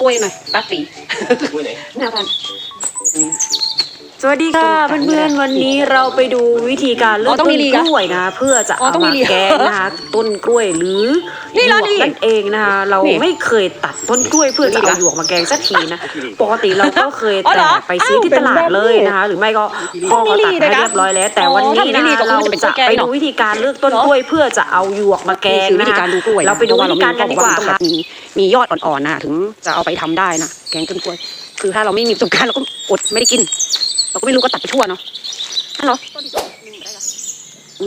กล้วยหน่อยตัดสีกล้วยไหนหน้าบ้านนี่ สวัสดีค่ะเพื่อนๆวันนี้เราไปดูวิธีการเลือ๋อกอต้ต้องนมีลีกกอะล้วยนะคะเพื่อจะอ๋อเอาต้องมีมาลีกแกงนะคะต้นกล้วยหรือนี่หเหรยอวกนี่นั่นเองนะคะเรานี่ไม่เคยตัดต้นกล้วยเพื่อจะนี่เหรเอาอหยวกมาแกงสักทีนะปกติเราก็เคยอ๋อเหรแต่อไปซื้อที่อ้าวตลาดเลยนะคะหรือไม่ก็พ่อก็ตัดให้เรียบร้อยแล้ว แต่วันนี้อ๋อถ้านะไม่มีก็คงเราจะเป็นจะกล้วยแกงไปเนดูอะวิธีการเลือกต้นกล้วยเพื่อจะเอาหยวกมาแกงนี่คือวินะธีคะการดูกล้วยเราไปดูวิธีการกันดีกว่าเพระค่ะเรมีมียอดอ่อนๆนะถึงจะเอาไปทำได้นะแกงต้นกล้วย คือถ้าเราไม่มีประสบการณ์เราก็อดไม่ได้กิน เราก็ไม่รู้ก็ตัดไปทั่วเนาะนั่นเหรอต้นที่สองนี่มันได้ละ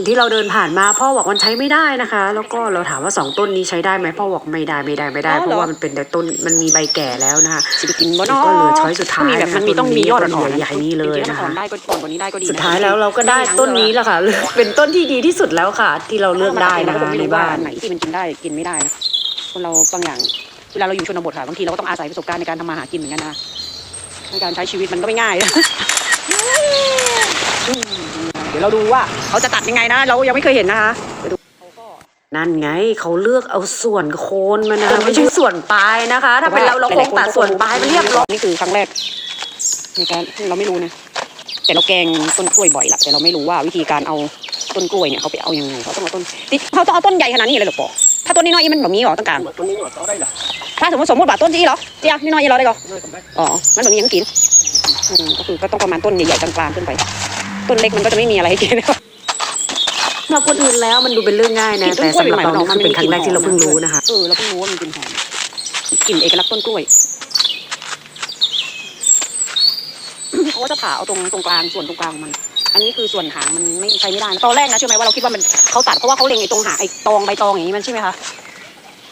ที่เราเดินผ่านมาพ่อบอกมันใช้ไม่ได้นะคะ แล้วก็เราถามว่าสองต้นนี้ใช้ได้ไหมพ่อบอกไม่ได้ไม่ได้ไม่ได้เพราะว่ามันเป็นแต่ต้นมันมีใบแก่แล้วนะคะจะไปกินบ่เนาะก็เหลือช้อยสุดท้ายมีแบบนะคะมันมีต้องมียอดต้นนี้อ่อนๆใหญ่ๆนี่เลยจริงๆนะคะถ้าอ่อนได้ก็อ่อนกว่านี้ได้ก็ดีนะสุดท้ายแล้วเราก็ได้ต้นนี้แหละค่ะเป็นต้นที่ดีที่สุดแล้วค่ะ ที่เราเลือกได้นะคะเราก็ไม่ในรู้ว่าบ้านไหนที่มันกินได้กินไม่ได้นะคนเราบางอย่างเวลาเราอยู่ชนบทค่ะบางทีเราก็ต้องอาศัยประสบการณ์ในการทำมาหากินเหมือนกันนะ ในการใช้ชีวิตมันก็ไม่ง่ายนะอืมเดี๋ยวเราดูว่าเขาจะตัดยังไงนะ เรายังไม่เคยเห็นนะคะไปดูเขาก็นั่นไงเขาเลือกเอาส่วนโคนมันนะคะไม่ใช่ส่วนปลายนะคะ ถ้าเป็นเราเราคงตัดส่วนปลายไปเรียบร้อยนี่คือครั้งแรกในการเราไม่รู้นะ แต่เราแกงต้นกล้วยบ่อยละแต่เราไม่รู้ว่าวิธีการเอาต้นกล้วยเนี่ยเขาไปเอายังไงเขาต้องเอาต้นนี่เขาต้องเอาต้นใหญ่ขนาดนี้เลยเหรอปอถ้าต้นน้อยๆมันแบบนี้เหรอต้องกลางต้นนี้หนวดเอาได้เหรอถ้าสมมติสมมติว่าต้นที่เหรอเจียนี่น้อยๆเราได้เหรอได้ทำได้อ๋อมันแบบนี้ยังกินอืมก็คือก็ต้องประมาณต้นใหญ่ๆกลางๆขึ้นไป ต้นเล็กมันก็จะไม่มีอะไรให้กินสำหรับคนอื่นแล้วมันดูเป็นเรื่องง่ายนะแต่สำหรับเรานี่คือเป็นครั้งแรกที่เราเพิ่งรู้นะคะเออเราเพิ่งรู้ว่ามันกลิ่นหอมกลิ่นเอกลักษณ์ต้นกล้วย เขาก็จะผ่าเอาตรงตรงกลางส่วนตรงกลางของมัน อันนี้คือส่วนหางมันไม่ใช้ไม่ได้นะตอนแรกนะเชื่อไหมว่าเราคิดว่ามันเขาตัดเพราะว่าเขาเล็งไอ้ตรงหางไอ้ตองใบตองอย่างนี้มันใช่ไหมคะ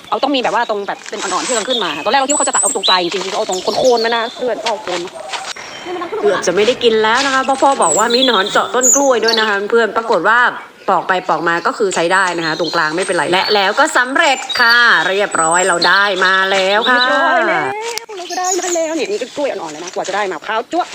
เอาต้องมีแบบว่าตรงแบบเป็นอ่อนๆที่มันขึ้นมา ตอนแรกเราคิดว่าเขาจะตัดเอาตรงปลายจริงๆคือเขาเอาตรงโคนๆมันนะเลือดก็เอาโคนเกือบจะไม่ได้กินแล้วนะคะเพราะพ่อบอกว่ามีหนอนเจาะต้นกล้วยด้วยนะคะ เพื่อนปรากฏว่าปอกไปปอกมาก็คือใช้ได้นะคะ ตรงกลางไม่เป็นไรและแล้วก็สำเร็จค่ะ เรียบร้อยเราได้มาแล้วค่ะเรียบร้อยแล้วเราก็ได้มาแล้วเนี่ยนี่ก็กล้วยอ่อนๆเลยนะกว่าจะได้มาขาวจั๊วะ